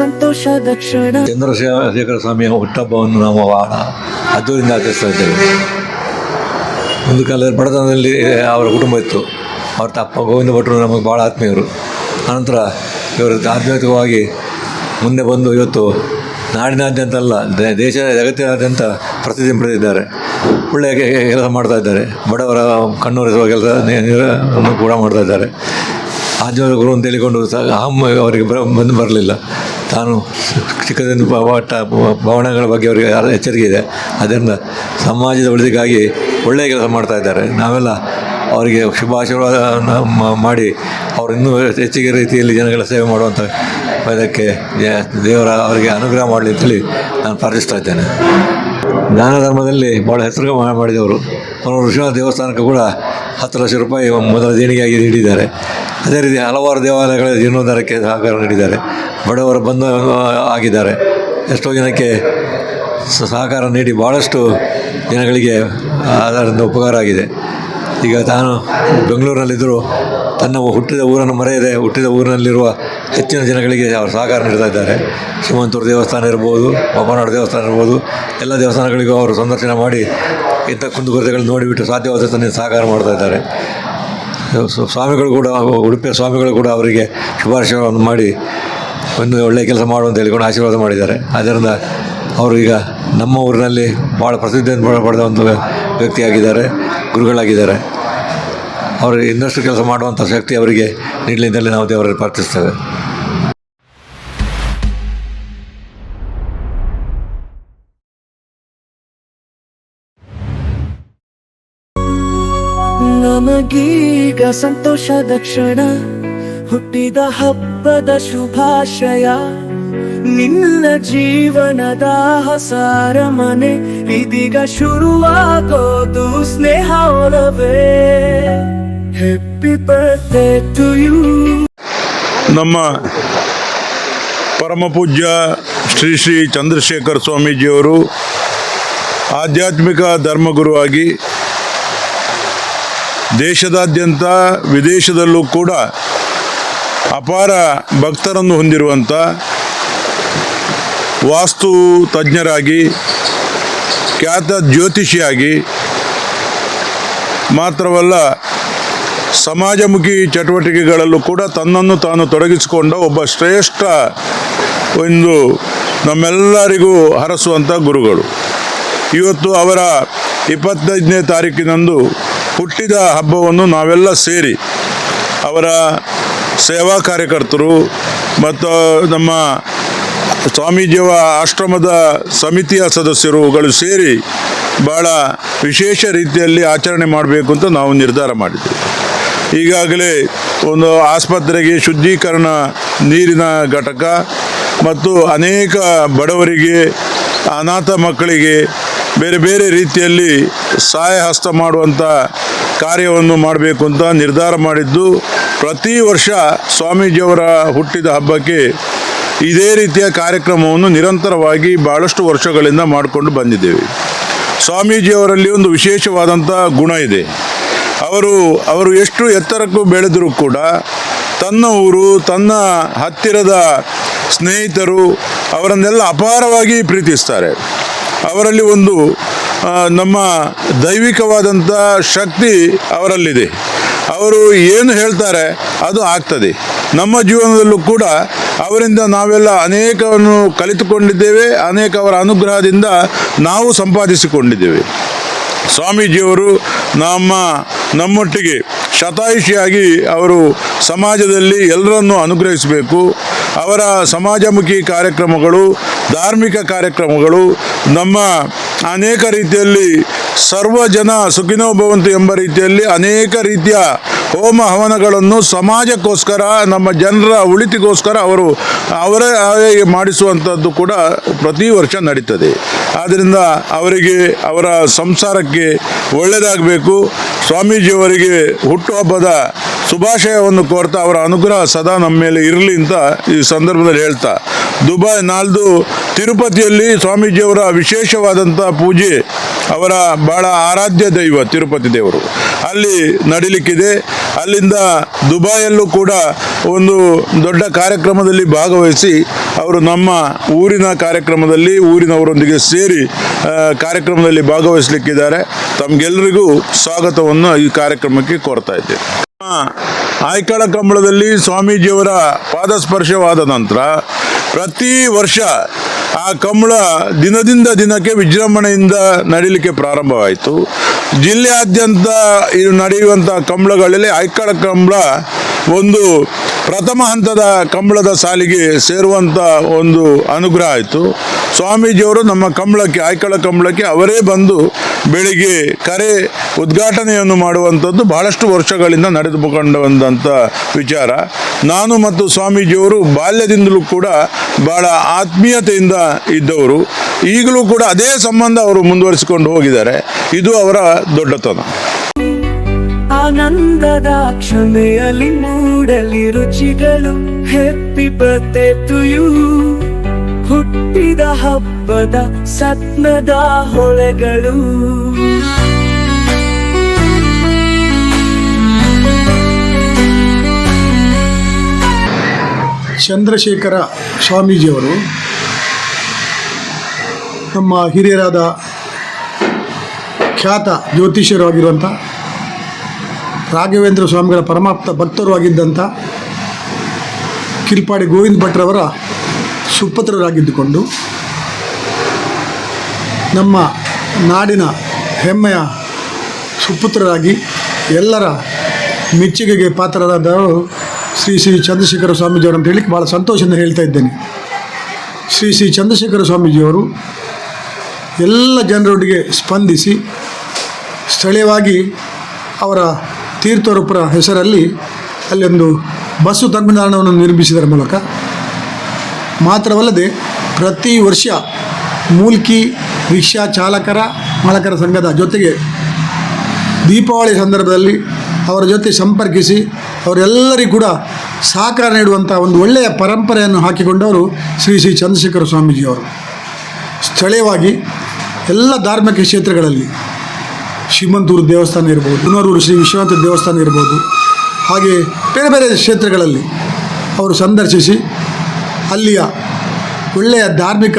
ಸಂತೋಷದ ಕ್ಷಣ. ಚಂದ್ರಶೇಖರ ಸ್ವಾಮಿಯ ಹುಟ್ಟಹಬ್ಬವನ್ನು ನಾವು ಅದ್ದೂರಿಂದ ಆಚರಿಸ್ತಾ ಇದ್ದೇವೆ ಒಂದು ಕಾಲ ಬಡತನದಲ್ಲಿ ಅವರ ಕುಟುಂಬ ಇತ್ತು. ಅವ್ರ ತಪ್ಪ ಗೋವಿಂದ ಭಟ್ರು ನಮಗೆ ಭಾಳ ಆತ್ಮೀಯರು. ಅನಂತರ ಇವರು ಆಧ್ಯಾತ್ಮಿಕವಾಗಿ ಮುಂದೆ ಬಂದು ಇವತ್ತು ನಾಡಿನಾದ್ಯಂತ ಅಲ್ಲ ದೇಶ, ಜಗತ್ತಿನಾದ್ಯಂತ ಪ್ರತಿದಿನ ಪಡೆದಿದ್ದಾರೆ ಒಳ್ಳೆಯ ಕೆಲಸ ಮಾಡ್ತಾ ಇದ್ದಾರೆ. ಬಡವರ ಕಣ್ಣೊರೆಸುವ ಕೆಲಸ ಕೂಡ ಮಾಡ್ತಾ ಇದ್ದಾರೆ. ಆಧ್ಯಾತ್ಮಿಕ ಗುರು ಅಂತ ಹೇಳಿಕೊಂಡು ಸಹ ಅಹಂ ಅವರಿಗೆ ಬಂದು ಬರಲಿಲ್ಲ. ತಾನು ಚಿಕ್ಕದಿಂದ ಪಟ್ಟ ಭವನಗಳ ಬಗ್ಗೆ ಅವರಿಗೆ ಯಾರು ಎಚ್ಚರಿಕೆ ಇದೆ. ಅದರಿಂದ ಸಮಾಜದ ಒಳಿತಿಗಾಗಿ ಒಳ್ಳೆಯ ಕೆಲಸ ಮಾಡ್ತಾ ಇದ್ದಾರೆ. ನಾವೆಲ್ಲ ಅವರಿಗೆ ಶುಭಾಶೀರ್ವಾದವನ್ನು ಮ- ಮಾಡಿ ಅವರು ಇನ್ನೂ ಹೆಚ್ಚಿಗೆ ರೀತಿಯಲ್ಲಿ ಜನಗಳ ಸೇವೆ ಮಾಡುವಂಥ ಇದಕ್ಕೆ ದೇವರ ಅವರಿಗೆ ಅನುಗ್ರಹ ಮಾಡಲಿ ಅಂತೇಳಿ ನಾನು ಪ್ರಾರ್ಥಿಸ್ತಾ ಇದ್ದೇನೆ. ಜ್ಞಾನ ಧರ್ಮದಲ್ಲಿ ಭಾಳ ಹೆಸರು ಮಾಡಿದವರು. ಅವರು ಋಷಿನಾಥ ದೇವಸ್ಥಾನಕ್ಕೆ ಕೂಡ ಹತ್ತು ಲಕ್ಷ ರೂಪಾಯಿ ಮೊದಲ ದೇಣಿಗೆಯಾಗಿ ನೀಡಿದ್ದಾರೆ. ಅದೇ ರೀತಿ ಹಲವಾರು ದೇವಾಲಯಗಳ ಜೀರ್ಣೋದ್ಧಾರಕ್ಕೆ ಸಹಕಾರ ನೀಡಿದ್ದಾರೆ. ಬಡವರು ಬಂದು ಆಗಿದ್ದಾರೆ. ಎಷ್ಟೋ ಜನಕ್ಕೆ ಸಹಕಾರ ನೀಡಿ ಭಾಳಷ್ಟು ಜನಗಳಿಗೆ ಅದರಿಂದ ಉಪಕಾರ ಆಗಿದೆ. ಈಗ ತಾನು ಬೆಂಗಳೂರಿನಲ್ಲಿದ್ದರೂ ತನ್ನ ಹುಟ್ಟಿದ ಊರನ್ನು ಮರೆಯದೆ ಹುಟ್ಟಿದ ಊರಿನಲ್ಲಿರುವ ಹೆಚ್ಚಿನ ಜನಗಳಿಗೆ ಅವರು ಸಹಕಾರ ನೀಡ್ತಾ ಇದ್ದಾರೆ. ಶ್ರೀಮಂತೂರು ದೇವಸ್ಥಾನ ಇರ್ಬೋದು, ಬೊಮ್ಮನಾಡು ದೇವಸ್ಥಾನ ಇರ್ಬೋದು, ಎಲ್ಲ ದೇವಸ್ಥಾನಗಳಿಗೂ ಅವರು ಸಂದರ್ಶನ ಮಾಡಿ ಇಂಥ ಕುಂದುಕೊರತೆಗಳನ್ನು ನೋಡಿಬಿಟ್ಟು ಸಾಧ್ಯವಾದ ತನ್ನ ಸಹಕಾರ ಮಾಡ್ತಾ ಇದ್ದಾರೆ. ಸ್ವಾಮಿಗಳು ಕೂಡ, ಉಡುಪಿಯ ಸ್ವಾಮಿಗಳು ಕೂಡ ಅವರಿಗೆ ಶುಭಾಶಯವನ್ನು ಮಾಡಿ ಒಂದು ಒಳ್ಳೆಯ ಕೆಲಸ ಮಾಡುವಂತ ಹೇಳಿಕೊಂಡು ಆಶೀರ್ವಾದ ಮಾಡಿದ್ದಾರೆ. ಆದ್ದರಿಂದ ಅವರು ಈಗ ನಮ್ಮ ಊರಿನಲ್ಲಿ ಭಾಳ ಪ್ರಸಿದ್ಧಿಯನ್ನು ಪಡ- ಪಡೆದ ಒಂದು ವ್ಯಕ್ತಿಯಾಗಿದ್ದಾರೆ, ಗುರುಗಳಾಗಿದ್ದಾರೆ. ಅವರು ಇನ್ನಷ್ಟು ಕೆಲಸ ಮಾಡುವಂಥ ಶಕ್ತಿ ಅವರಿಗೆ ನೀಡಲಿ ನಾವು ದೇವರಲ್ಲಿ ಪ್ರಾರ್ಥಿಸ್ತೇವೆ. ನಮಗೀಗ ಸಂತೋಷದ ಕ್ಷಣ, ಹುಟ್ಟಿದ ಹಬ್ಬದ ಶುಭಾಶಯ. ನಿನ್ನ ಜೀವನದ ಹೊಸಾರ ಮನೆ ಇದೀಗ ಶುರುವಾಗೋದು ಸ್ನೇಹ ಹೆಪ್ಪಿ ಟು ಯು ನಮ್ಮ ಪರಮ ಪೂಜ್ಯ ಶ್ರೀ ಶ್ರೀ ಚಂದ್ರಶೇಖರ್ ಸ್ವಾಮೀಜಿಯವರು ಆಧ್ಯಾತ್ಮಿಕ ಧರ್ಮಗುರುವಾಗಿ ದೇಶದಾದ್ಯಂತ ವಿದೇಶದಲ್ಲೂ ಕೂಡ ಅಪಾರ ಭಕ್ತರನ್ನು ಹೊಂದಿರುವಂಥ ವಾಸ್ತು ತಜ್ಞರಾಗಿ, ಖ್ಯಾತ ಜ್ಯೋತಿಷಿಯಾಗಿ ಮಾತ್ರವಲ್ಲ ಸಮಾಜಮುಖಿ ಚಟುವಟಿಕೆಗಳಲ್ಲೂ ಕೂಡ ತನ್ನನ್ನು ತಾನು ತೊಡಗಿಸಿಕೊಂಡ ಒಬ್ಬ ಶ್ರೇಷ್ಠ ಒಂದು ನಮ್ಮೆಲ್ಲರಿಗೂ ಹರಸುವಂಥ ಗುರುಗಳು. ಇವತ್ತು ಅವರ ಇಪ್ಪತ್ತೈದನೇ ತಾರೀಕಿನಂದು ಹುಟ್ಟಿದ ಹಬ್ಬವನ್ನು ನಾವೆಲ್ಲ ಸೇರಿ ಅವರ ಸೇವಾ ಕಾರ್ಯಕರ್ತರು ಮತ್ತು ನಮ್ಮ ಸ್ವಾಮೀಜಿಯ ಆಶ್ರಮದ ಸಮಿತಿಯ ಸದಸ್ಯರುಗಳು ಸೇರಿ ಭಾಳ ವಿಶೇಷ ರೀತಿಯಲ್ಲಿ ಆಚರಣೆ ಮಾಡಬೇಕು ಅಂತ ನಾವು ನಿರ್ಧಾರ ಮಾಡಿದ್ವಿ. ಈಗಾಗಲೇ ಒಂದು ಆಸ್ಪತ್ರೆಗೆ ಶುದ್ಧೀಕರಣ ನೀರಿನ ಘಟಕ ಮತ್ತು ಅನೇಕ ಬಡವರಿಗೆ, ಅನಾಥ ಮಕ್ಕಳಿಗೆ ಬೇರೆ ಬೇರೆ ರೀತಿಯಲ್ಲಿ ಸಹಾಯ ಹಸ್ತ ಮಾಡುವಂಥ ಕಾರ್ಯವನ್ನು ಮಾಡಬೇಕು ಅಂತ ನಿರ್ಧಾರ ಮಾಡಿದ್ದು ಪ್ರತಿ ವರ್ಷ ಸ್ವಾಮೀಜಿಯವರ ಹುಟ್ಟಿದ ಹಬ್ಬಕ್ಕೆ ಇದೇ ರೀತಿಯ ಕಾರ್ಯಕ್ರಮವನ್ನು ನಿರಂತರವಾಗಿ ಭಾಳಷ್ಟು ವರ್ಷಗಳಿಂದ ಮಾಡಿಕೊಂಡು ಬಂದಿದ್ದೇವೆ. ಸ್ವಾಮೀಜಿಯವರಲ್ಲಿ ಒಂದು ವಿಶೇಷವಾದಂಥ ಗುಣ ಇದೆ. ಅವರು ಅವರು ಎಷ್ಟು ಎತ್ತರಕ್ಕೂ ಬೆಳೆದರೂ ಕೂಡ ತನ್ನ ಊರು, ತನ್ನ ಹತ್ತಿರದ ಸ್ನೇಹಿತರು ಅವರನ್ನೆಲ್ಲ ಅಪಾರವಾಗಿ ಪ್ರೀತಿಸ್ತಾರೆ. ಅವರಲ್ಲಿ ಒಂದು ನಮ್ಮ ದೈವಿಕವಾದಂಥ ಶಕ್ತಿ ಅವರಲ್ಲಿದೆ. ಅವರು ಏನು ಹೇಳ್ತಾರೆ ಅದು ಆಗ್ತದೆ. ನಮ್ಮ ಜೀವನದಲ್ಲೂ ಕೂಡ ಅವರಿಂದ ನಾವೆಲ್ಲ ಅನೇಕವನ್ನು ಕಲಿತುಕೊಂಡಿದ್ದೇವೆ, ಅನೇಕ ಅವರ ಅನುಗ್ರಹದಿಂದ ನಾವು ಸಂಪಾದಿಸಿಕೊಂಡಿದ್ದೇವೆ. ಸ್ವಾಮೀಜಿಯವರು ನಮ್ಮ, ನಮ್ಮೊಟ್ಟಿಗೆ ಶತಾಯುಷಿಯಾಗಿ ಅವರು ಸಮಾಜದಲ್ಲಿ ಎಲ್ಲರನ್ನೂ ಅನುಗ್ರಹಿಸಬೇಕು. ಅವರ ಸಮಾಜಮುಖಿ ಕಾರ್ಯಕ್ರಮಗಳು, ಧಾರ್ಮಿಕ ಕಾರ್ಯಕ್ರಮಗಳು, ನಮ್ಮ ಅನೇಕ ರೀತಿಯಲ್ಲಿ ಸರ್ವ ಜನ ಸುಖಿನೋ ಭವಂತು ಎಂಬ ರೀತಿಯಲ್ಲಿ ಅನೇಕ ರೀತಿಯ ಹೋಮ ಹವನಗಳನ್ನು ಸಮಾಜಕ್ಕೋಸ್ಕರ, ನಮ್ಮ ಜನರ ಉಳಿತಿಗೋಸ್ಕರ ಅವರೇ ಅವರೇ ಮಾಡಿಸುವಂಥದ್ದು ಕೂಡ ಪ್ರತಿ ವರ್ಷ ನಡೀತದೆ. ಆದ್ದರಿಂದ ಅವರಿಗೆ ಅವರ ಸಂಸಾರಕ್ಕೆ ಒಳ್ಳೆಯದಾಗಬೇಕು. ಸ್ವಾಮೀಜಿಯವರಿಗೆ ಹುಟ್ಟುಹಬ್ಬದ ಶುಭಾಶಯವನ್ನು ಕೋರ್ತಾ ಅವರ ಅನುಗ್ರಹ ಸದಾ ನಮ್ಮ ಮೇಲೆ ಇರಲಿ ಅಂತ ಈ ಸಂದರ್ಭದಲ್ಲಿ ಹೇಳ್ತಾ. ದುಬೈ ನಾಲ್ದು ತಿರುಪತಿಯಲ್ಲಿ ಸ್ವಾಮೀಜಿಯವರ ವಿಶೇಷವಾದಂಥ ಪೂಜೆ ಅವರ ಭಾಳ ಆರಾಧ್ಯ ದೈವ ತಿರುಪತಿ ದೇವರು. ಅಲ್ಲಿ ನಡಿಲಿಕ್ಕಿದೆ. ಅಲ್ಲಿಂದ ದುಬೈಯಲ್ಲೂ ಕೂಡ ಒಂದು ದೊಡ್ಡ ಕಾರ್ಯಕ್ರಮದಲ್ಲಿ ಭಾಗವಹಿಸಿ ಅವರು ನಮ್ಮ ಊರಿನ ಕಾರ್ಯಕ್ರಮದಲ್ಲಿ ಊರಿನವರೊಂದಿಗೆ ಸೇರಿ ಕಾರ್ಯಕ್ರಮದಲ್ಲಿ ಭಾಗವಹಿಸಲಿಕ್ಕಿದ್ದಾರೆ. ತಮಗೆಲ್ಲರಿಗೂ ಸ್ವಾಗತವನ್ನು ಈ ಕಾರ್ಯಕ್ರಮಕ್ಕೆ ಕೋರ್ತಾ ನಮ್ಮ ಆಯ್ಕಳ ಕಂಬಳದಲ್ಲಿ ಸ್ವಾಮೀಜಿಯವರ ಪಾದಸ್ಪರ್ಶವಾದ ನಂತರ ಪ್ರತಿ ವರ್ಷ ಆ ಕಂಬಳ ದಿನದಿಂದ ದಿನಕ್ಕೆ ವಿಜೃಂಭಣೆಯಿಂದ ನಡೀಲಿಕ್ಕೆ ಪ್ರಾರಂಭವಾಯಿತು. ಜಿಲ್ಲೆಯಾದ್ಯಂತ ನಡೆಯುವಂಥ ಕಂಬಳಗಳಲ್ಲಿ ಆಯ್ಕಳ ಕಂಬಳ ಒಂದು ಪ್ರಥಮ ಹಂತದ ಕಂಬಳದ ಸಾಲಿಗೆ ಸೇರುವಂಥ ಒಂದು ಅನುಗ್ರಹ ಆಯಿತು. ಸ್ವಾಮೀಜಿಯವರು ನಮ್ಮ ಕಂಬಳಕ್ಕೆ, ಆಯ್ಕಳ ಕಂಬಳಕ್ಕೆ ಅವರೇ ಬಂದು ಬೆಳಿಗ್ಗೆ ಕರೆ ಉದ್ಘಾಟನೆಯನ್ನು ಮಾಡುವಂಥದ್ದು ಬಹಳಷ್ಟು ವರ್ಷಗಳಿಂದ ನಡೆದುಕೊಂಡು ಬಂದಂಥ ವಿಚಾರ. ನಾನು ಮತ್ತು ಸ್ವಾಮೀಜಿಯವರು ಬಾಲ್ಯದಿಂದಲೂ ಕೂಡ ಬಹಳ ಆತ್ಮೀಯತೆಯಿಂದ ಇದ್ದವರು. ಈಗಲೂ ಕೂಡ ಅದೇ ಸಂಬಂಧ ಅವರು ಮುಂದುವರಿಸಿಕೊಂಡು ಹೋಗಿದ್ದಾರೆ. ಇದು ಅವರ ದೊಡ್ಡತನ. ಆನಂದದ ಕ್ಷಮೆಯಲ್ಲಿ ಮೂಡಲಿ ರುಚಿಗಳು ಹೆಪ್ಪಿ ಬತ್ತೆ ತುಯು ಹುಟ್ಟಿದ ಹಬ್ಬದ ಸತ್ನದ ಹೊಳೆಗಳು. ಚಂದ್ರಶೇಖರ ಸ್ವಾಮೀಜಿಯವರು ನಮ್ಮ ಹಿರಿಯರಾದ ಖ್ಯಾತ ಜ್ಯೋತಿಷ್ಯರಾಗಿರುವಂಥ ರಾಘವೇಂದ್ರ ಸ್ವಾಮಿಗಳ ಪರಮಾಪ್ತ ಭಕ್ತರು ಆಗಿದ್ದಂಥ ಕಿಲ್ಪಾಡಿ ಗೋವಿಂದ ಭಟ್ರವರ ಸುಪುತ್ರರಾಗಿದ್ದುಕೊಂಡು ನಮ್ಮ ನಾಡಿನ ಹೆಮ್ಮೆಯ ಸುಪುತ್ರರಾಗಿ ಎಲ್ಲರ ಮೆಚ್ಚುಗೆಗೆ ಪಾತ್ರರಾದವರು ಶ್ರೀ ಶ್ರೀ ಚಂದ್ರಶೇಖರ ಸ್ವಾಮೀಜಿಯವರು ಅಂತ ಹೇಳಿಕ್ಕೆ ಭಾಳ ಸಂತೋಷದಿಂದ ಹೇಳ್ತಾ ಇದ್ದೇನೆ. ಶ್ರೀ ಶ್ರೀ ಚಂದ್ರಶೇಖರ ಸ್ವಾಮೀಜಿಯವರು ಎಲ್ಲ ಜನರೊಟ್ಟಿಗೆ ಸ್ಪಂದಿಸಿ ಸ್ಥಳೀಯವಾಗಿ ಅವರ ತೀರ್ಥರೂಪರ ಹೆಸರಲ್ಲಿ ಅಲ್ಲೊಂದು ಬಸ್ಸು ತಂಗುದಾಣವನ್ನು ನಿರ್ಮಿಸಿದರ ಮೂಲಕ. ಮಾತ್ರವಲ್ಲದೆ ಪ್ರತಿ ವರ್ಷ ಮೂಲ್ಕಿ ರಿಕ್ಷಾ ಚಾಲಕರ, ಮಾಲಕರ ಸಂಘದ ಜೊತೆಗೆ ದೀಪಾವಳಿ ಸಂದರ್ಭದಲ್ಲಿ ಅವರ ಜೊತೆ ಸಂಪರ್ಕಿಸಿ ಅವರೆಲ್ಲರಿಗೂ ಕೂಡ ಸಹಕಾರ ನೀಡುವಂಥ ಒಂದು ಒಳ್ಳೆಯ ಪರಂಪರೆಯನ್ನು ಹಾಕಿಕೊಂಡವರು ಶ್ರೀ ಶ್ರೀ ಚಂದ್ರಶೇಖರ ಸ್ವಾಮೀಜಿಯವರು. ಸ್ಥಳೀಯವಾಗಿ ಎಲ್ಲ ಧಾರ್ಮಿಕ ಕ್ಷೇತ್ರಗಳಲ್ಲಿ ಶ್ರೀಮಂತೂರು ದೇವಸ್ಥಾನ ಇರ್ಬೋದು ಹುನರೂರು ಶ್ರೀ ವಿಶ್ವನಾಥ ದೇವಸ್ಥಾನ ಇರ್ಬೋದು, ಹಾಗೆ ಬೇರೆ ಬೇರೆ ಕ್ಷೇತ್ರಗಳಲ್ಲಿ ಅವರು ಸಂದರ್ಶಿಸಿ ಅಲ್ಲಿಯ ಒಳ್ಳೆಯ ಧಾರ್ಮಿಕ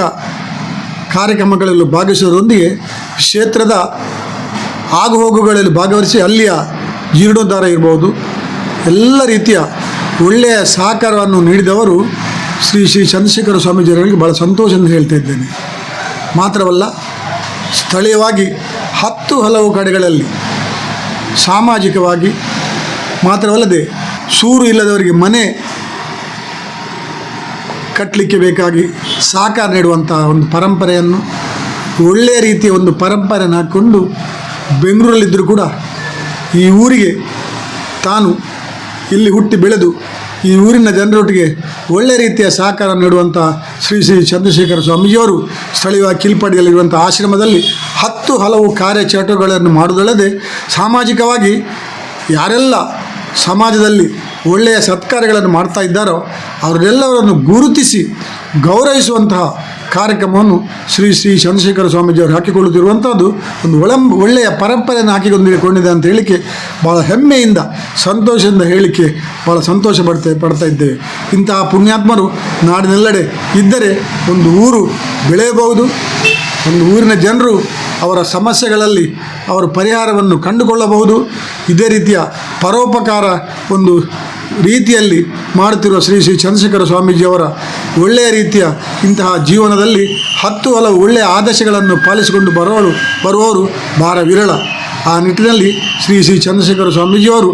ಕಾರ್ಯಕ್ರಮಗಳಲ್ಲೂ ಭಾಗವಹಿಸುವುದರೊಂದಿಗೆ ಕ್ಷೇತ್ರದ ಆಗುಹೋಗುಗಳಲ್ಲಿ ಭಾಗವಹಿಸಿ ಅಲ್ಲಿಯ ಜೀರ್ಣೋದ್ಧಾರ ಇರ್ಬೋದು. ಎಲ್ಲ ರೀತಿಯ ಒಳ್ಳೆಯ ಸಹಕಾರವನ್ನು ನೀಡಿದವರು ಶ್ರೀ ಶ್ರೀ ಚಂದ್ರಶೇಖರ ಸ್ವಾಮೀಜಿಯವರಿಗೆ ಭಾಳ ಸಂತೋಷದಿಂದ ಹೇಳ್ತಾ ಇದ್ದೇನೆ. ಮಾತ್ರವಲ್ಲ, ಸ್ಥಳೀಯವಾಗಿ ಹತ್ತು ಹಲವು ಕಡೆಗಳಲ್ಲಿ ಸಾಮಾಜಿಕವಾಗಿ ಮಾತ್ರವಲ್ಲದೆ ಸೂರು ಇಲ್ಲದವರಿಗೆ ಮನೆ ಕಟ್ಟಲಿಕ್ಕೆ ಬೇಕಾಗಿ ಸಹಕಾರ ನೀಡುವಂಥ ಒಂದು ಪರಂಪರೆಯನ್ನು ಒಳ್ಳೆಯ ರೀತಿಯ ಒಂದು ಪರಂಪರೆಯನ್ನು ಹಾಕ್ಕೊಂಡು ಬೆಂಗಳೂರಲ್ಲಿದ್ದರೂ ಕೂಡ ಈ ಊರಿಗೆ ತಾನು ಇಲ್ಲಿ ಹುಟ್ಟಿ ಬೆಳೆದು ಈ ಊರಿನ ಜನರೊಟ್ಟಿಗೆ ಒಳ್ಳೆ ರೀತಿಯ ಸಹಕಾರ ನೀಡುವಂಥ ಶ್ರೀ ಶ್ರೀ ಚಂದ್ರಶೇಖರ ಸ್ವಾಮೀಜಿಯವರು ಸ್ಥಳೀಯ ಕಿಲ್ಪಾಡಿಯಲ್ಲಿರುವಂಥ ಆಶ್ರಮದಲ್ಲಿ ಹತ್ತು ಹಲವು ಕಾರ್ಯಚಟುವಟಿಕೆಗಳನ್ನು ಮಾಡುವುದಲ್ಲದೆ ಸಾಮಾಜಿಕವಾಗಿ ಯಾರೆಲ್ಲ ಸಮಾಜದಲ್ಲಿ ಒಳ್ಳೆಯ ಸತ್ಕಾರ್ಯಗಳನ್ನು ಮಾಡ್ತಾ ಇದ್ದಾರೋ ಅವರೆಲ್ಲವರನ್ನು ಗುರುತಿಸಿ ಗೌರವಿಸುವಂತಹ ಕಾರ್ಯಕ್ರಮವನ್ನು ಶ್ರೀ ಶ್ರೀ ಚಂದ್ರಶೇಖರ ಸ್ವಾಮೀಜಿಯವರು ಹಾಕಿಕೊಳ್ಳುತ್ತಿರುವಂಥದ್ದು ಒಂದು ಒಳ, ಒಳ್ಳೆಯ ಪರಂಪರೆಯನ್ನು ಹಾಕಿಕೊಂಡಿಕೊಂಡಿದೆ ಅಂತ ಹೇಳಿಕೆ ಭಾಳ ಹೆಮ್ಮೆಯಿಂದ, ಸಂತೋಷದಿಂದ ಹೇಳಿಕೆ ಭಾಳ ಸಂತೋಷ ಪಡ್ತಾ ಪಡ್ತಾ ಇದ್ದೇವೆ. ಇಂತಹ ಪುಣ್ಯಾತ್ಮರು ನಾಡಿನೆಲ್ಲೆಡೆ ಇದ್ದರೆ ಒಂದು ಊರು ಬೆಳೆಯಬಹುದು. ಒಂದು ಊರಿನ ಜನರು ಅವರ ಸಮಸ್ಯೆಗಳಲ್ಲಿ ಅವರ ಪರಿಹಾರವನ್ನು ಕಂಡುಕೊಳ್ಳಬಹುದು. ಇದೇ ರೀತಿಯ ಪರೋಪಕಾರ ಒಂದು ರೀತಿಯಲ್ಲಿ ಮಾಡುತ್ತಿರುವ ಶ್ರೀ ಶ್ರೀ ಚಂದ್ರಶೇಖರ ಸ್ವಾಮೀಜಿಯವರ ಒಳ್ಳೆಯ ರೀತಿಯ ಇಂತಹ ಜೀವನದಲ್ಲಿ ಹತ್ತು ಹಲವು ಒಳ್ಳೆಯ ಆದರ್ಶಗಳನ್ನು ಪಾಲಿಸಿಕೊಂಡು ಬರೋರು, ಬರುವವರು ಭಾರ ವಿರಳ. ಆ ನಿಟ್ಟಿನಲ್ಲಿ ಶ್ರೀ ಶ್ರೀ ಚಂದ್ರಶೇಖರ ಸ್ವಾಮೀಜಿಯವರು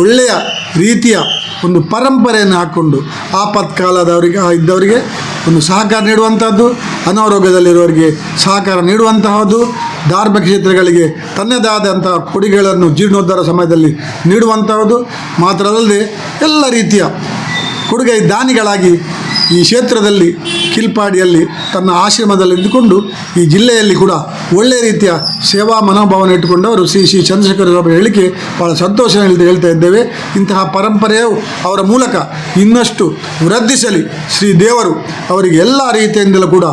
ಒಳ್ಳೆಯ ರೀತಿಯ ಒಂದು ಪರಂಪರೆಯನ್ನು ಹಾಕ್ಕೊಂಡು ಆಪತ್ಕಾಲದವರಿಗೆ ಇದ್ದವರಿಗೆ ಒಂದು ಸಹಕಾರ ನೀಡುವಂಥದ್ದು ಅನಾರೋಗ್ಯದಲ್ಲಿರುವವರಿಗೆ ಸಹಕಾರ ನೀಡುವಂತಹದ್ದು ಧಾರ್ಮಿಕ ಕ್ಷೇತ್ರಗಳಿಗೆ ತನ್ನದೇ ಆದಂಥ ಕೊಡುಗೆಗಳನ್ನು ಜೀರ್ಣೋದ್ಧಾರ ಸಮಯದಲ್ಲಿ ನೀಡುವಂಥದ್ದು ಮಾತ್ರ ಅಲ್ಲದೆ ಎಲ್ಲ ರೀತಿಯ ಕೊಡುಗೆ ದಾನಿಗಳಾಗಿ ಈ ಕ್ಷೇತ್ರದಲ್ಲಿ ಕಿಲ್ಪಾಡಿಯಲ್ಲಿ ತನ್ನ ಆಶ್ರಮದಲ್ಲಿ ಇದ್ದುಕೊಂಡು ಈ ಜಿಲ್ಲೆಯಲ್ಲಿ ಕೂಡ ಒಳ್ಳೆಯ ರೀತಿಯ ಸೇವಾ ಮನೋಭಾವನೆ ಇಟ್ಟುಕೊಂಡವರು ಶ್ರೀ ಶ್ರೀ ಚಂದ್ರಶೇಖರ ಅವರ ಹೇಳಿಕೆ ಭಾಳ ಸಂತೋಷ ಹೇಳ್ತಾ ಇದ್ದೇವೆ. ಇಂತಹ ಪರಂಪರೆಯು ಅವರ ಮೂಲಕ ಇನ್ನಷ್ಟು ವೃದ್ಧಿಸಲಿ. ಶ್ರೀ ದೇವರು ಅವರಿಗೆ ಎಲ್ಲ ರೀತಿಯಿಂದಲೂ ಕೂಡ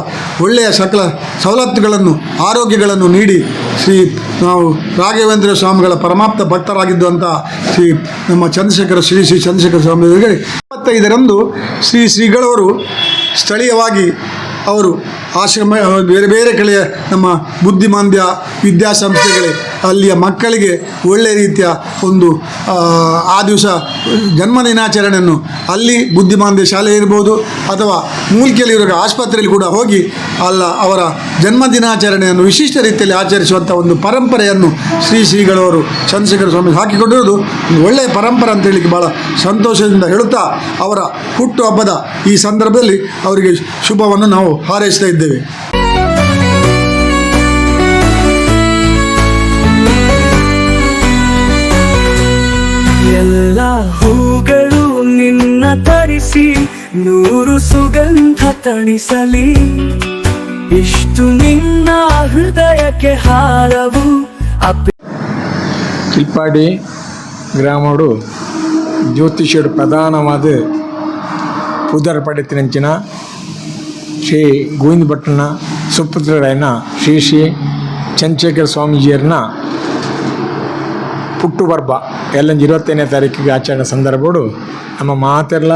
ಒಳ್ಳೆಯ ಸಕಲ ಸವಲತ್ತುಗಳನ್ನು, ಆರೋಗ್ಯಗಳನ್ನು ನೀಡಿ ಶ್ರೀ ನಾವು ರಾಘವೇಂದ್ರ ಸ್ವಾಮಿಗಳ ಪರಮಾಪ್ತ ಭಕ್ತರಾಗಿದ್ದಂತಹ ಶ್ರೀ ನಮ್ಮ ಚಂದ್ರಶೇಖರ ಶ್ರೀ ಶ್ರೀ ಚಂದ್ರಶೇಖರ ಸ್ವಾಮಿಗಳಿಗೆ ಇಪ್ಪತ್ತೈದರಂದು ಶ್ರೀ ಶ್ರೀಗಳವರು ಸ್ಥಳೀಯವಾಗಿ ಅವರು ಆಶ್ರಮ ಬೇರೆ ಬೇರೆ ಕಡೆಯ ನಮ್ಮ ಬುದ್ಧಿಮಾಂದ್ಯ ವಿದ್ಯಾಸಂಸ್ಥೆಗಳೇ ಅಲ್ಲಿಯ ಮಕ್ಕಳಿಗೆ ಒಳ್ಳೆಯ ರೀತಿಯ ಒಂದು ಆ, ದಿವಸ ಜನ್ಮ ದಿನಾಚರಣೆಯನ್ನು ಅಲ್ಲಿ ಬುದ್ಧಿಮಾಂದ್ಯ ಶಾಲೆ ಇರ್ಬೋದು ಅಥವಾ ಮೂಲ್ಕಿಯಲ್ಲಿರುವ ಆಸ್ಪತ್ರೆಯಲ್ಲಿ ಕೂಡ ಹೋಗಿ ಅಲ್ಲ ಅವರ ಜನ್ಮ ದಿನಾಚರಣೆಯನ್ನು ವಿಶಿಷ್ಟ ರೀತಿಯಲ್ಲಿ ಆಚರಿಸುವಂಥ ಒಂದು ಪರಂಪರೆಯನ್ನು ಶ್ರೀ ಶ್ರೀಗಳವರು ಚಂದ್ರಶೇಖರ ಸ್ವಾಮಿ ಹಾಕಿಕೊಂಡಿರುವುದು. ಒಂದು ಒಳ್ಳೆಯ ಪರಂಪರೆ ಅಂತ ಹೇಳಲಿಕ್ಕೆ ಭಾಳ ಸಂತೋಷದಿಂದ ಹೇಳುತ್ತಾ ಅವರ ಹುಟ್ಟುಹಬ್ಬದ ಈ ಸಂದರ್ಭದಲ್ಲಿ ಅವರಿಗೆ ಶುಭವನ್ನು ನಾವು ಹಾರೈಸ್ತಾ ಇದ್ದೇವೆ. ತರಿಸಿ ನೂರು ಸುಗಂಧ ತಣಿಸಲಿ. ಇಷ್ಟು ನಿನ್ನ ಹೃದಯಕ್ಕೆ ಹಾರವು ಕಿಲ್ಪಾಡಿ ಗ್ರಾಮಡು ಜ್ಯೋತಿಷ್ಯರು ಪ್ರಧಾನವಾದ ಪೂಜಾರ ಪಡೆತಿನಂಚಿನ ಶ್ರೀ ಗೋವಿಂದ ಭಟ್ಟನ ಸುಪುತ್ರರಾಯನ ಶ್ರೀ ಶ್ರೀ ಚಂದ್ರಶೇಖರ ಸ್ವಾಮೀಜಿಯರನ್ನ ಪುಟ್ಟುಬರ್ಬ ಎಲ್ಲ ಇರುವತ್ತನೇ ತಾರೀಕಿಗೆ ಆಚರಣೆ ಸಂದರ್ಭಡು ನಮ್ಮ ಮಾತೆಲ್ಲ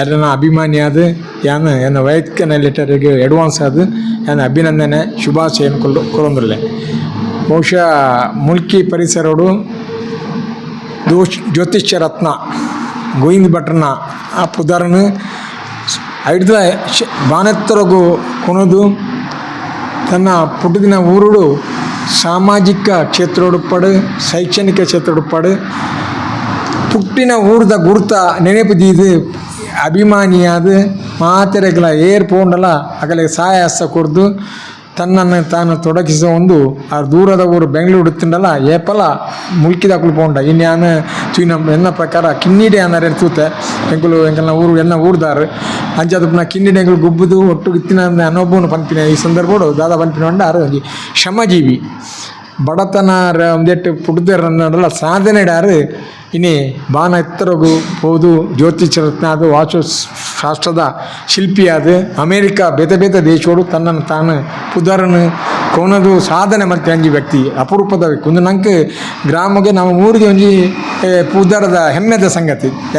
ಅದನ್ನು ಅಭಿಮಾನಿ ಅದು ಯಾನ ಏನ ವೈಯಕ್ತಿಕ ಲೆಟರಿಗೆ ಅಡ್ವಾನ್ಸ್ ಆದ ಏನು ಅಭಿನಂದನೆ, ಶುಭಾಶಯ ಕೊಲ್ಲು ಬಹುಶಃ ಮುಲ್ಕಿ ಪರಿಸರಡು ದೋಶ್ ಜ್ಯೋತಿಷ್ಯ ರತ್ನ, ಗೋವಿಂದ ಭಟ್ರನ ಆ ಪುದಾರನು ಐಡ್ದ ಬಾನೆತ್ತರಗು ಕೊನದು ತನ್ನ ಪುಟ್ಟದಿನ ಊರುಡು ಸಾಮಾಜಿಕ ಕ್ಷೇತ್ರ ಉಡುಪಡು ಶೈಕ್ಷಣಿಕ ಕ್ಷೇತ್ರ ಉಡುಪಡು ಪುಟ್ಟಿನ ಊರ್ದ ಗುರುತ ಅಭಿಮಾನಿ ಅಭಿಮಾನಿಯಾದ ಮಾತೆರೆಗಳ ಏರ್ ಪೋಂಡಲ ಅಗಲೆ ಸಹಾಯ ಹಸ್ತ ಕೊಡ್ದು ತನ್ನನ್ನು ತಾನು ತೊಡಗಿಸುವ ಒಂದು ಆ ದೂರದ ಊರು ಬೆಂಗಳೂರು ತಿಂಡಲ ಏಪಲ ಮುಲ್ಕಿದಾಕಲು ಪೋಂಡ ಇನ್ಯಾನ ಚೂನ ಎನ್ನ ಪ್ರಕಾರ ಕಿನ್ನಿಡೆ ಅನ್ನರ ತೂತೆ ಎಂಕುಲು ಎಂಕಲ್ನ ಊರು, ಎನ್ನ ಊರ್ದಾರು. ಅಂಚಾದ ಕಿನ್ನಿಡೆ ಎಂಕುಲು ಗುಬ್ಬುದು ಒಟ್ಟು ಇತ್ತಿನ ಅನ್ನೊಬ್ಬನು ಪಂಪಿನ ಈ ಸಂದರ್ಭಡು ದಾದಾ ಪಂಪಿನ ಅಂಡ ಆರೋಗ್ಯ ಶ್ರಮಜೀವಿ. ಬಡತನ ರ- ಒಂದೆಟ್ಟು ಪುಡ್ದರನ್ನಲ್ಲ ಸಾಧನೆ ಡಾರು ಇನಿ ಬಾನ ಎತ್ತರಗು ಹೋದು ಜ್ಯೋತಿಷ ರತ್ನ ಅದು ವಾಚು ಶಾಸ್ತ್ರದ ಶಿಲ್ಪಿಯಾದ ಅಮೇರಿಕ ಬೇತೆ ಬೇತೆ ದೇಶೋಡು ತನ್ನನ್ನು ತಾನು ಪುದರನು ಕೋನದು ಸಾಧನೆ ಮತ್ತೆ ಅಂಜಿ ವ್ಯಕ್ತಿ ಅಪರೂಪದ ವ್ಯಕ್ತಿ. ಒಂದು ಗ್ರಾಮಗೆ ನಾವು ಊರಿಗೆ ಒಂಜಿ ಪುದರದ ಹೆಮ್ಮೆದ ಸಂಗತಿ. ಪ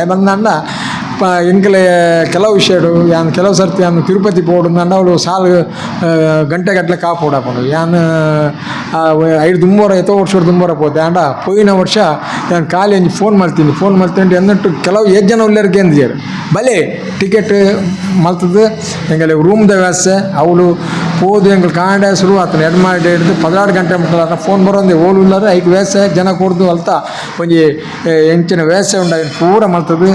ಎಂಕಲೆ ಕೆಲವು ವಿಷಯಡು ಯಾನ್ ಕೆಲವು ಸರ್ತಿ ಯಾನು ತಿರುಪತಿ ಪೋಡು ನಂಡ ಅವಳು ಸಾಲು ಗಂಟೆ ಗಟ್ಟಲೆ ಕಾ ಪೋಡಾಕೊಂಡು ಯಾನ್ ಐದು ದುಂಬೋರ ಎತ್ತೋ ವರ್ಷ ದುಂಬೋರ ಪೋತೆ ಆಂಡ ಪೋಯಿನ ವರ್ಷ ನಾನು ಖಾಲಿ ಒಂಜಿ ಫೋನ್ ಮಾಡ್ತೀನಿ ಫೋನ್ ಮಾಡ್ತೀನಿ ಎನ್ನಟ್ಟು ಕೆಲವು ಏಜ್ ಜನ ಉಳ್ಳರಿಗೆ ಅಂದಿದ್ದಾರೆ ಬಲೆ ಟಿಕೆಟ್ ಮಲ್ತದ್ದು ಎಂಗಲೆ ರೂಮ್ದ ವ್ಯವಸ್ಥೆ ಅವಳು ಹೋದು ಎಂಗಳು ಕಾಂಡ ಶುರು ಆತನ ಎಡ್ ಮಾಡಿ ಹಿಡಿದು ಪದಿನಾರು ಗಂಟೆ ಮುಟ್ಟ ಫೋನ್ ಬರೋಂದೆ ಓಲು ಇಲ್ಲರ ಐದು ವ್ಯವಸ್ಥೆ ಜನ ಕೊಡ್ದು ಅಲ್ತ ಒಂಜಿ ಏ, ಎಂಚಿನ ವ್ಯವಸ್ಥೆ ಉಂಡ ಪೂರ ಮಲ್ತದ್ದು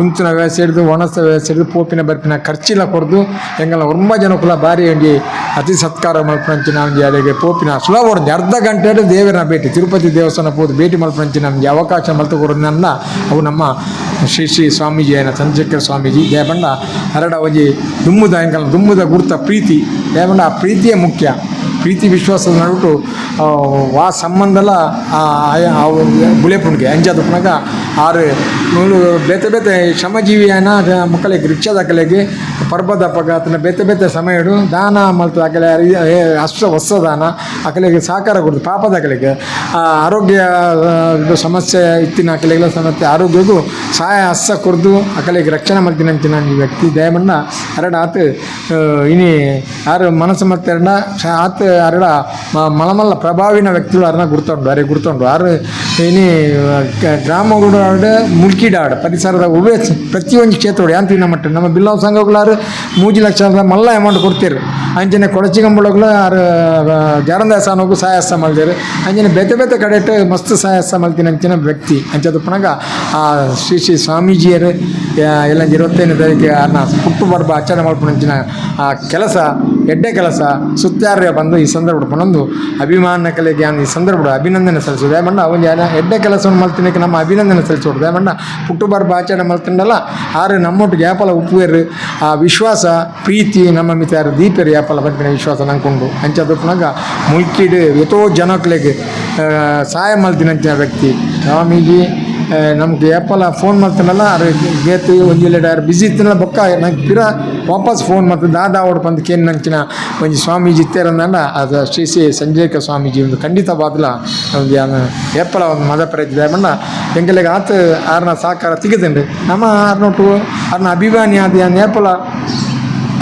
ಉಂಚಿನ ವ್ಯವಸ್ಥೆ ಹಿಡಿದು ಒಣಸ ಸೇರಿದು ಪೋಪಿನ ಬರ್ಪಿನ ಖರ್ಚಿಲ್ಲ ಕೊಡ್ದು ಹೆಂಗಲ್ಲ ಒಂಬ ಜನಕುಲ ಬಾರಿ ಒಂಜಿ ಅತಿ ಸತ್ಕಾರ ಮಲ್ಪಂಚಿನ ನಮಗೆ ಅಲ್ಲಿಗೆ ಪೋಪಿನ ಸುಲಭ ಹೊಡೆದು ಅರ್ಧ ಗಂಟೆ ದೇವರನ್ನ ಭೇಟಿ ತಿರುಪತಿ ದೇವಸ್ಥಾನ ಹೋದು ಭೇಟಿ ಮಲ್ಪಂಚಿನ ನಮಗೆ ಅವಕಾಶ ಮಲ್ತು ಕೊಡೋದನ್ನ ಅವು ನಮ್ಮ ಶ್ರೀ ಶ್ರೀ ಸ್ವಾಮೀಜಿ ಏನ ಚಂದ್ರಶೇಖರ ಸ್ವಾಮೀಜಿ ದೇವಣ್ಣ ಹರಡ ಒಜಿ ದುಮ್ಮುದ ಎಂಕಲ್ ದುಮ್ಮುದ ಗುರುತ ಪ್ರೀತಿ ದೇವಣ್ಣ ಆ ಪ್ರೀತಿಯೇ ಮುಖ್ಯ ಪ್ರೀತಿ ವಿಶ್ವಾಸದ ನಡುಟು ವಾ ಸಂಬಂಧಲ ಬುಳೆಪುಣ್ಗೆ ಅಂಜಾದ ಪುಣಗ ಆರು ಬೇತೆ ಬೇತೆ ಶ್ರಮಜೀವಿಯನ ಮಕ್ಕಳಿಗೆ ರಿಕ್ಷಾದ ಕಲೆಗೆ ಪರ್ಬದ ಪಗಾತನ ಬೇತೆ ಬೇತೆ ಸಮಯಡು ದಾನ ಮತ್ತು ಆಕಲೆ ಅಷ್ಟ ಹೊಸ ದಾನ ಆಕಲೆಗೆ ಸಹಕಾರ ಕೊಡ್ತು ಪಾಪದ ಆ, ಆರೋಗ್ಯ ಸಮಸ್ಯೆ ಇತ್ತಿನ ಅಕಲೆಗಳ ಸಮಸ್ಯೆ. ಆರೋಗ್ಯಗೂ ಸಹಾಯ ಹಸ್ಸ ಕೊಡ್ದು ಆಕಲೆಗೆ ರಕ್ಷಣೆ ಮಾಡ್ತೀನಿ ಅಂತಿನ ಈ ವ್ಯಕ್ತಿ ದಯಮಣ್ಣ ಹರಡ ಆತ ಇನಿ ಯಾರು ಮನಸ್ಸು ಮತ್ತೆ ಎರಡ ಆತ ಹರಡ ಮಲಮಲ್ಲ ಪ್ರಭಾವಿನ ವ್ಯಕ್ತಿಗಳು ಯಾರನ್ನ ಗುರ್ತೊಂಡು ಅರೆ ಗುರ್ತೊಂಡು. ಯಾರು ಇನಿ ಗ್ರಾಮಗಳು ಆಡ ಮುಲ್ಕಿಡಾಡ ಪರಿಸರದ ಉಭಯ ಪ್ರತಿಯೊಂದು ಕ್ಷೇತ್ರ ಯಾಂತ್ರಿನ ಮಟ್ಟ ನಮ್ಮ ಬಿಲ್ಲವ್ ಸಂಘಗಳಾರು ಮೂಜಿ ಲಕ್ಷ ಮಲ್ಲ ಅಮೌಂಟ್ ಕೊಡ್ತೀರಿ. ಅಂಜನೆ ಕೊಡಚಿಗಂಬಳಗಳು ಆರು ಜಾರಂದಾಸನಗೂ ಸಹಾಯಸ್ತ ಮಲ್ದೇರು. ಬೆತೆ ಬೇತೆ ಬೇತೆ ಕಡೆಟ್ ಮಸ್ತ್ ಸಹಾಯಸ್ತ ಮಾಡ್ತೀನಿ ಅಂಚಿನ ವ್ಯಕ್ತಿ. ಅಂಚದು ಪುನಗ ಆ ಶ್ರೀ ಶ್ರೀ ಸ್ವಾಮೀಜಿಯರು ಎಲ್ಲ ಇರುವತ್ತೇನು ತಾರೀಕು ಅನ್ನ ಹುಟ್ಟು ಬರ್ಬ ಆಚರಣೆ ಮಾಡ್ಕೊಂಡಂಚಿನ ಆ ಕೆಲಸ, ಎಡ್ಡೆ ಕೆಲಸ, ಸುತ್ತಾರ್ಯ ಬಂದು ಈ ಸಂದರ್ಭ ಪುನೊಂದು ಅಭಿಮಾನ ಕಲೆಗೆ ಈ ಸಂದರ್ಭ ಅಭಿನಂದನೆ ಸಲ್ಲಿಸೋದು. ಯಾಮಣ್ಣ ಏನ ಎಡ್ಡೆ ಕೆಲಸವನ್ನು ಮಾಡ್ತೀನಿ ನಮ್ಮ ಅಭಿನಂದನೆ ಸಲ್ಲಿಸೋದು. ಯಾಮಣ್ಣ ಹುಟ್ಟು ಬರ್ಬ ಆಚರಣೆ ಮಾಡ್ತಂಡಲ್ಲ ಆದರೆ ನಮ್ಮೊಟ್ಟಿಗೆ ಯಾಪಲ ಉಪ್ಪುವೇರು ಆ ವಿಶ್ವಾಸ, ಪ್ರೀತಿ ನಮ್ಮ ಮಿತಾರು ದೀಪೇರು ಯಾಪಲ ಬಂದಿನ ವಿಶ್ವಾಸ ನಂಕೊಂಡು ಅಂಚದಪ್ಪನಾಗ ಪುನಗ ಮುಲ್ಕಿಡ್ ಎಷ್ಟೋ ಜನಕ್ಲೆಗೆ ಸಹಾಯ ಮಲ್ತಿನಂಚಿನ ವ್ಯಕ್ತಿ. ಸ್ವಾಮೀಜಿ ನಮ್ಗೆ ಆ್ಯಪಲ್ಲ ಫೋನ್ ಮಾಡ್ತಾನಲ್ಲ ಅದ್ರ ಗೇತು ಒಂಜಿ ಯಾರು ಬಿಸಿ ಇತ್ತನಲ್ಲ ಬೊಕ್ಕ, ನಂಗೆ ಪಿರ ವಾಪಸ್ ಫೋನ್ ಮಾಡ್ತಾನೆ ದಾದಾ ಬಂದು ಕೇನ್ ನಂಚಿನ, ಒಂಜಿ ಸ್ವಾಮೀಜಿ ಇತ್ತೇರಂದಂಡ ಅದು ಶ್ರೀ ಶ್ರೀ ಸಂಜಯಕ ಸ್ವಾಮೀಜಿ ಒಂದು ಖಂಡಿತ ಬಾದಲ. ಒಂದು ಏಪಲ ಒಂದು ಮದ ಪ್ರಯತ್ನ ಬಂದ ಎಂಗಲಿಗೆ ಆತ ಆರ್ನ ಸಾಕಾರ ತೆಗೆದಂಡು ನಮ್ಮ ಆರ್ನೊಟ್ಟು ಆರ್ನ ಅಭಿಮಾನಿ ಆದ ಏಪಲ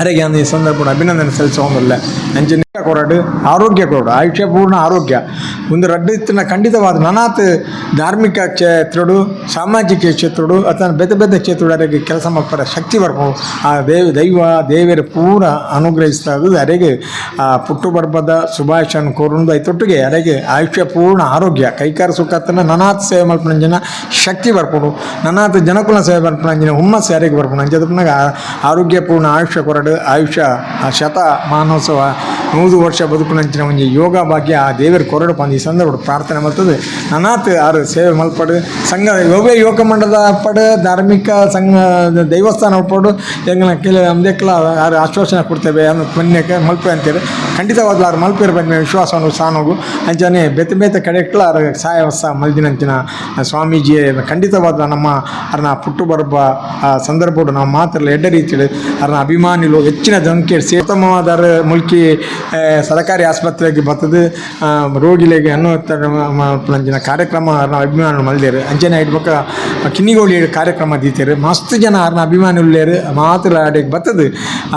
ಅರೆಗೆ ಈ ಸಂದರ್ಭ ಅಭಿನಂದನೆ ಸಲ್ಲಿಸೋದಿಲ್ಲ ಅಂಚೆ ಕೊರಡು, ಆರೋಗ್ಯ ಕೊರಡು ಆಯುಷ್ಯ ಪೂರ್ಣ ಆರೋಗ್ಯ. ಒಂದು ರಡ್ಡಿತ್ತಿನ ಖಂಡಿತವಾದ ನನಾತ್ ಧಾರ್ಮಿಕ ಕ್ಷೇತ್ರಡು, ಸಾಮಾಜಿಕ ಕ್ಷೇತ್ರಡು, ಅಥವಾ ಬೆದ ಬೇತೆ ಕ್ಷೇತ್ರಗಳಿಗೆ ಕೆಲಸ ಮಾಡ್ತಾರೆ ಶಕ್ತಿ ಬರ್ಬೋದು. ಆ ದೇವ, ದೈವ, ದೇವರ ಪೂರ ಅನುಗ್ರಹಿಸ್ತಾ ಇರೋದು ಅರೆಗೆ ಆ ಪುಟ್ಟು ಬರ್ಬದ ಸುಭಾಷನ್ ಕೋರುಂದು ಐತೊಟ್ಟಿಗೆ ಅರೆಗೆ ಆಯುಷ್ಯ ಪೂರ್ಣ ಆರೋಗ್ಯ, ಕೈಕಾರ ಸುಖಾತನ ನನಾತ್ ಸೇವೆ ಮಾಡ್ಕೊಂಡು ಶಕ್ತಿ ಬರ್ಬೋದು. ನನಾತ್ ಜನಕುಲ ಸೇವೆ ಮಲ್ಪನ ಜನ ಹುಮ್ಮಸ್ಸು ಬರ್ಕೊಂಡು ಅಂಜದಪ್ಪನಾಗ ಆರೋಗ್ಯ ಪೂರ್ಣ ಆಯುಷ್ಯ ಕೊರಡು ಆಯುಷ್ಯ, ಆ ಶತ ಮಾನೋತ್ಸವ, ನೂರು ವರ್ಷ ಬದುಕುನಂಚಿನ ಒಂದು ಯೋಗ ಭಾಗ್ಯ ಆ ದೇವರ ಕೊರಡು ಪಂದು ಈ ಸಂದರ್ಭ ಪ್ರಾರ್ಥನೆ ಮಾಡ್ತದೆ. ನನಾತ್ ಆರು ಸೇವೆ ಮಲ್ಪಡು, ಸಂಘ, ಯೋಗ ಯೋಗ ಮಂಡದ ಪಡು, ಧಾರ್ಮಿಕ ಸಂಘ, ದೈವಸ್ಥಾನ ಉಳ್ಪಡು ಎಂಗನ ಕೆಲ ನಮ್ದೆಕ್ಕಲ ಯಾರು ಆಶ್ವಾಸನೆ ಕೊಡ್ತೇವೆ ಅನ್ನೋ ಪುಣ್ಯಕ್ಕೆ ಮಲ್ಪೆ ಅಂತೇಳಿ. ಖಂಡಿತವಾದ್ಲು ಆರು ಮಲ್ಪೇರು ಬಂದ ವಿಶ್ವಾಸವನ್ನು ಸಾನೋಗು ಅಂಚನೆ ಬೇತೆ ಬೇತೆ ಕಡೆಕ್ಲ ಆರು ಸಹಾಯ ಹೊಸ ಮಲ್ದಿನಂಚಿನ ಸ್ವಾಮೀಜಿ ಖಂಡಿತವಾದ ನಮ್ಮ ಅರ್ನ ಪುಟ್ಟು ಬರಬ್ಬ ಆ ಸಂದರ್ಭಡು ನಾವು ಮಾತ್ರ ಎಡ್ಡ ರೀತಿಯಲ್ಲಿ ಅರ್ನ ಅಭಿಮಾನಿಗಳು ಹೆಚ್ಚಿನ ಸಂಖ್ಯೆ ಉತ್ತಮವಾದ ಮುಲ್ಕಿ ಸರ್ಕಾರಿ ಆಸ್ಪತ್ರೆಗೆ ಬರ್ತದೆ. ರೋಗಿಗಳಿಗೆ ಅನ್ನುವಂಜಿನ ಕಾರ್ಯಕ್ರಮ ನಾವು ಅಭಿಮಾನ ಮಲ್ದೇರು. ಅಂಜನ ಇಡ್ಬೇಕ ಕಿನ್ನಿಗೋಳಿ ಕಾರ್ಯಕ್ರಮ ದೀತೇರು. ಮಸ್ತ್ ಜನ ಅವ್ರನ್ನ ಅಭಿಮಾನಿ ಉಳ್ಳೇರು. ಮಾತ್ರ ಆಡಿಗೆ ಬರ್ತದೆ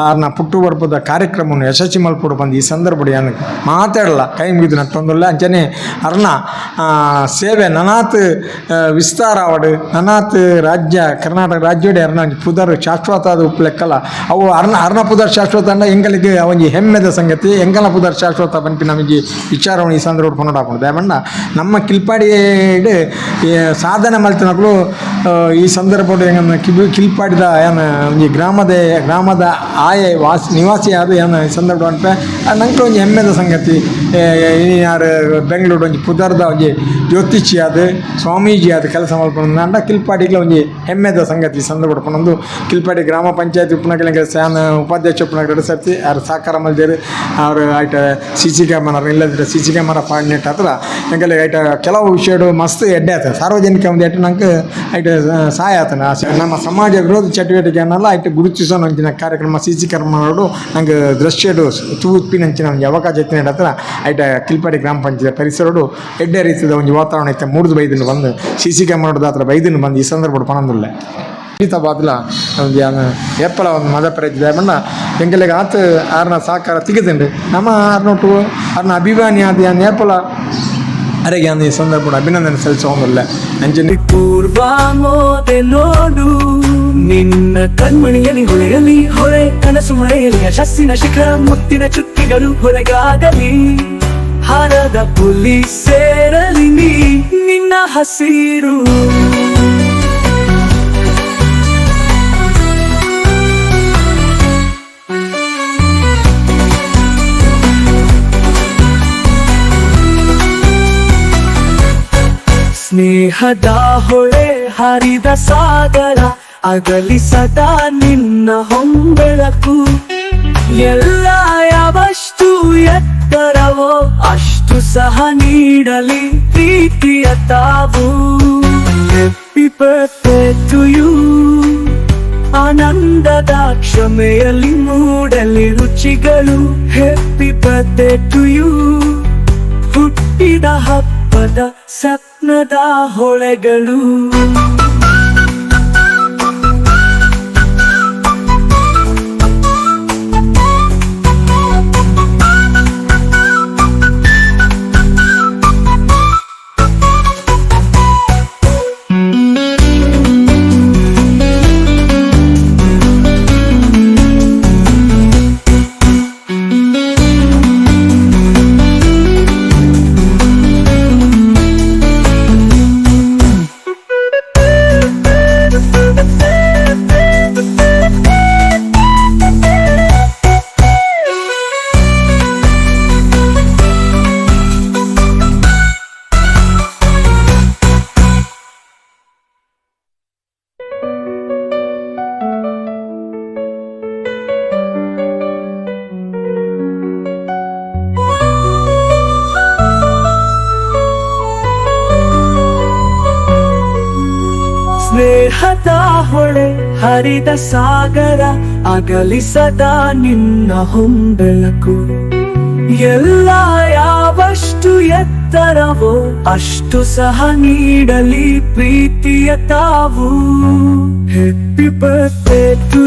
ಅರ್ನ ಪುಟ್ಟು ಬರ್ಬೋದ ಕಾರ್ಯಕ್ರಮವನ್ನು ಯಶಸ್ವಿ ಮಲ್ಪಡು ಬಂದು ಈ ಸಂದರ್ಭ ಏನು ಮಾತಾಡಲ್ಲ. ಕೈ ಮುಗಿದು ನಟ್ಟೊಂದಿಲ್ಲ ಅಂಜನೆ, ಅರ್ನ ಸೇವೆ ನನಾತ್ ವಿಸ್ತಾರ ಅವಡು ನನಾತ್ ರಾಜ್ಯ, ಕರ್ನಾಟಕ ರಾಜ್ಯೋಡೆ ಅರ್ನ ಪುದರ್ ಶಾಶ್ವತ ಉಪ್ಪು ಲೆಕ್ಕಲ್ಲ. ಅವು ಅರ್ನ ಅರ್ನ ಪುದರ್ ಶಾಶ್ವತ ಎಂಗಳಿಗೆ ಅವನಿಗೆ ಹೆಮ್ಮೆದ ಸಂಗತಿ ಎಂಗಲ ಪುದರ್ ಶಾಶ್ವತ ಪನ್ಪಿ ನಮಗೆ ವಿಚಾರವನ್ನು ಈ ಸಂದರ್ಭ ಪುನರಾಕೊಂಡು ದಯಮಂಡ ನಮ್ಮ ಕಿಲ್ಪಾಡಿಡ್ ಸಾಧನೆ ಮಲ್ತಿನಗಳು ಈ ಸಂದರ್ಭದಲ್ಲಿ ಹೆಂಗನ್ನ ಕಿಬಿ, ಕಿಲ್ಪಾಡಿದ ಏನು ಒಂಜಿ ಗ್ರಾಮದ ಗ್ರಾಮದ ಆಯ ವಾಸ ನಿವಾಸಿ ಆದ ಏನು ಈ ಸಂದರ್ಭ ಅನ್ಪೆ ನಂಗೆ ಒಂದು ಹೆಮ್ಮೆದ ಸಂಗತಿ ಯಾರು ಬೆಂಗಳೂರು ಒಂಜಿ ಪುದರ್ದ ಒಂಜಿ ಜ್ಯೋತಿಷಿ ಆದ ಸ್ವಾಮೀಜಿ ಆದ ಕೆಲಸ ಮಾಡ್ಕೊಂಡು ಅಂಡ ಕಿಲ್ಪಾಡಿಗ್ಲ ಒಂದು ಹೆಮ್ಮೆದ ಸಂಗತಿ ಸಂದರ್ಭ ಕಿಲ್ಪಾಡಿ ಗ್ರಾಮ ಪಂಚಾಯತ್ ಉಪನಗರ ಸ್ಯಾನ್ ಉಪಾಧ್ಯಕ್ಷ ಪುನಃ ಸರ್ತಿ ಅವ್ರು ಸಹಕಾರ ಮಲ್ದೇರಿ ಅವರು ಐಟ ಸಿ ಸಿ ಕ್ಯಾಮರ ಇಲ್ಲದ್ರೆ ಸಿ ಸಿ ಕ್ಯಾಮರ ಪಾಯಿಂಟ್ ಹತ್ರ ನಂಗೆ ಐಟ ಕೆಲವು ವಿಷಯಗಳು ಮಸ್ತ್ ಎಡ್ಡೆ ಆತ ಸಾರ್ವಜನಿಕ ಒಂದು ಎಟ್ಟು ನಂಗೆ ಐಟ ಸಹಾಯ ಆತನ ನಮ್ಮ ಸಮಾಜ ವಿರೋಧ ಚಟುವಟಿಕೆಯನ್ನೆಲ್ಲ ಐಟ ಗುರುತಿಸೋ ನಂಚಿನ ಕಾರ್ಯಕ್ರಮ, ಸಿ ಸಿ ಕ್ಯಾಮರಾಡು ನಂಗೆ ದೃಶ್ಯಡು ತೂಪಿನಂಚಿನ ಒಂದು ಅವಕಾಶ ಎತ್ತಿನ ಹತ್ರ. ಐಟ ಕಿಲ್ಪಾಡಿ ಗ್ರಾಮ ಪಂಚಾಯತ್ ಪರಿಸರಡು ಎಡ್ಡೆ ರೀತಿಯ ಒಂದು ವಾತಾವರಣ ಐತೆ ಮೂಡ್ದು ಬೈದಿನ ಬಂದು, ಸಿ ಸಿ ಕ್ಯಾಮರಾದ ಹತ್ರ ಬೈದಿನ ಬಂದು, ಈ ಸಂದರ್ಭ ಪಣಂದಿಲ್ಲ. ಖಂಡಿತ ಬಾದ್ಲ ಒಂದು ಯಾನ ಏಪಲ ಒಂದು ಮದ ಪ್ರಯತ್ನ ಬಣ್ಣ ಎಂಗೆಲೆಗೆ ಆತ ಆರ್ನ ಸಾಕಾರ ತೆಗೆದಂಡು ನಮ್ಮ ಆರ್ನೊಟ್ಟು ಆರ್ನ ಅಭಿಮಾನಿ ಆದ ಯಾನ್ ಏಪಲ ಅರೆಗೆ ಯಾನ್ ಈ ಸಂದರ್ಭ ಅಭಿನಂದನೆ ಸಲ್ಲಿಸೋದಿಲ್ಲ ಅಂಚನೆ ಪೂರ್ವ ಮೋದೆ ನೋಡು ನಿನ್ನ ಕಣ್ಮಣಿಯಲ್ಲಿ ಹೊಳೆಯಲಿ ಹೊಳೆ ಕನಸು ಮಳೆಯಲಿ ಯಶಸ್ಸಿನ ಶಿಖರ ಮುತ್ತಿನ ಚುಕ್ಕಿಗಳು ಹೊರಗಾಗಲಿ ಹಾರದ ಪುಲಿ ಸೇರಲಿ ನೀ ನಿನ್ನ ಹಸಿರು ಸ್ನೇಹದ ಹೊಳೆ ಹರಿದ ಸಾಗರ ಅಗಲಿ ಸದಾ ನಿನ್ನ ಹೊಂಬೆಳಕು. ಎಲ್ಲ ಯಾವಷ್ಟು ಎತ್ತರವೋ ಅಷ್ಟು ಸಹ ನೀಡಲಿ ಪ್ರೀತಿಯ ತಾವು. ಯು ಆನಂದದ ಕ್ಷಮೆಯಲ್ಲಿ ಮೂಡಲಿ ರುಚಿಗಳು. ಹ್ಯಾಪಿ ಪತ್ತೆ ಟು ಯು ಹುಟ್ಟಿದ ಹಬ್ಬದ ಸ್ವಪ್ನದ ಹೊಳೆಗಳು. ಸ್ನೇಹದ ಹೊಳೆ ಹರಿದ ಸಾಗರ ಅಗಲಿಸದ ನಿನ್ನ ಹೊಂಬೆಳಕು. ಎಲ್ಲ ಯಾವಷ್ಟು ಎತ್ತರವೋ ಅಷ್ಟು ಸಹ ನೀಡಲಿ ಪ್ರೀತಿಯ ತಾವು. ಹೆಪ್ಪಿ ಬರ್ತೆ ಟು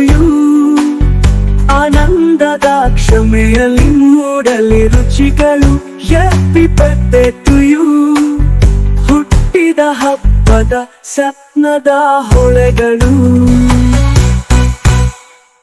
ಆನಂದದ ಕ್ಷಮೆಯಲ್ಲಿ ಮೂಡಲಿ ರುಚಿಗಳು. ಹೆಪ್ಪಿ ಬರ್ತೆ ಟು ಹುಟ್ಟಿದ ಹಬ್ಬದ ಸಪ್ನದ ಹೊಳೆಗಳು.